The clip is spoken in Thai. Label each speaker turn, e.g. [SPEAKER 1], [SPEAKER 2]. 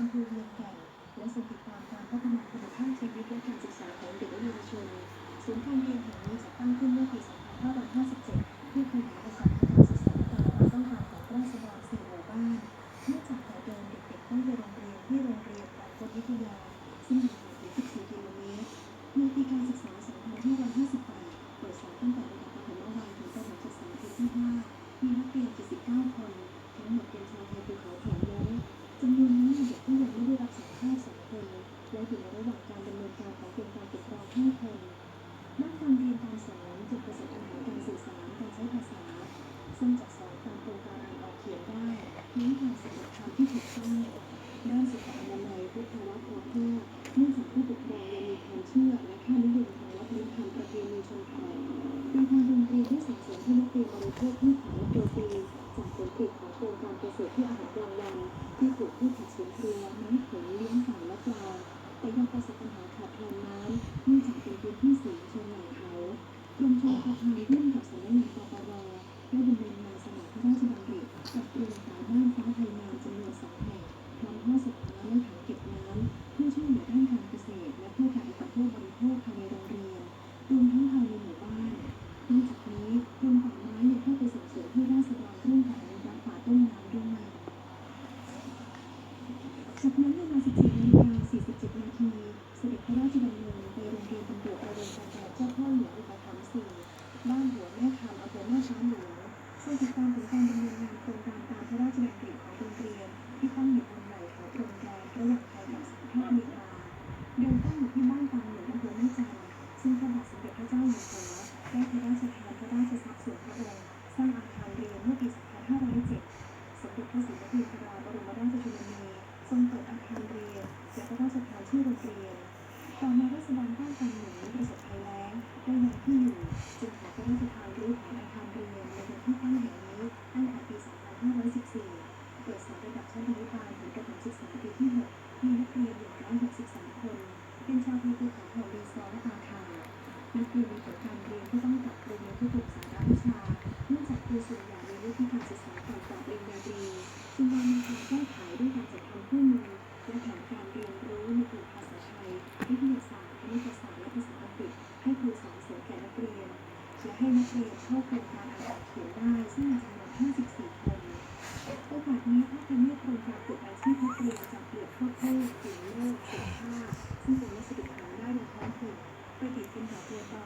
[SPEAKER 1] อำเภอเวียงแก่นและส่งติดตามการพัฒนาคุณภาพชีวิตและการศึกษาของเด็กและเยาวชนศูนย์การเรียนแห่งนี้จัดตั้งขึ้นเมื่อปี 2557 เพื่อขยายโอกาสทการศึกษาตามความต้องการของราษฎรสี่หมู่บ้านเนื่องจากแต่เดิมเด็กๆต้องไปโรงเรียนที่โรงเรียนบางคนวิทยา ซึ่งอยู่ห่างถึง14กิโลเมตรในปีการศึกษา 2558เปิดสอนตั้งแต่ น้นการสะกดคำที่ถูกต้องด้านสุขอนามัยพุทธวัตรพอแพทย์เนื่องจากผู้ปกครองยังมีความเชื่อและค่านิยมทางวัฒนธรรมประเพณีชนเผ่าโดยทางโรงเรียนที่ส่งเสริมให้นักเรียนบริโภคพืชผักและโปรตีนจากผลผลิตของโครงการเกษตรที่ออาหารายในโรงเรียนรวมทั้งภายในหมู่บ้านนอกจากนี้กรมป่าไม้ยังเข้าไปส่งเสริมให้ราษฎรร่วมกันอนุรักษ์ป่าต้นน้ำด้วยจากนั้นเวลา14นาฬิกา47 นาที เสด็จพระราชดำเนินไปโรงเรียนตำรวจระดมการแบบเจ้าพ่อหลวงอุปถัมภ์สี่บ้านหัวแม่คำอำเภอแม่ช้างหลวงซึ่งติดตามผลการดำเนินงาน พระศรีนครินทราบรมราชชนนีทรงเปิดอาคารเรียนและพระราชทานชื่อโรงเรียน ต่อมารัษฎรบ้านตางหนือประสบภัยแล้งได้ย้ายที่อยู่จึงขอพระราชทานรื้อถอนอาคารเรียนในพื้นที่ตั้งแห่งนี้ตั้งแต่ปี 2514 เปิดสอนระดับชั้นอนุบาลถึงประถมศึกษาปีที่ 6 มีนักเรียน 163 คน เป็นชาวไทยภูเขาเผ่าลีซอและอาคานักเรียนมีผลการเรียนที่ต้องปรับปรุงในทุกๆสาระวิชาเนื่องจากครูส่วนใหญ่ ให้นักเรียนเข้าโครงการอ่านออกเขียนได้ซึ่งอาจำนวน54 คนโอกาสนี้ถ้าเป็นเรื่องโครงการฝึกอาชีพนักเรียนจากเปลือกข้าวโพดถึงโลกสีผ้าซึ่งเป็นวัสดุหาได้ในท้องถิ่นไปติดเป็นดอกเรียต่อ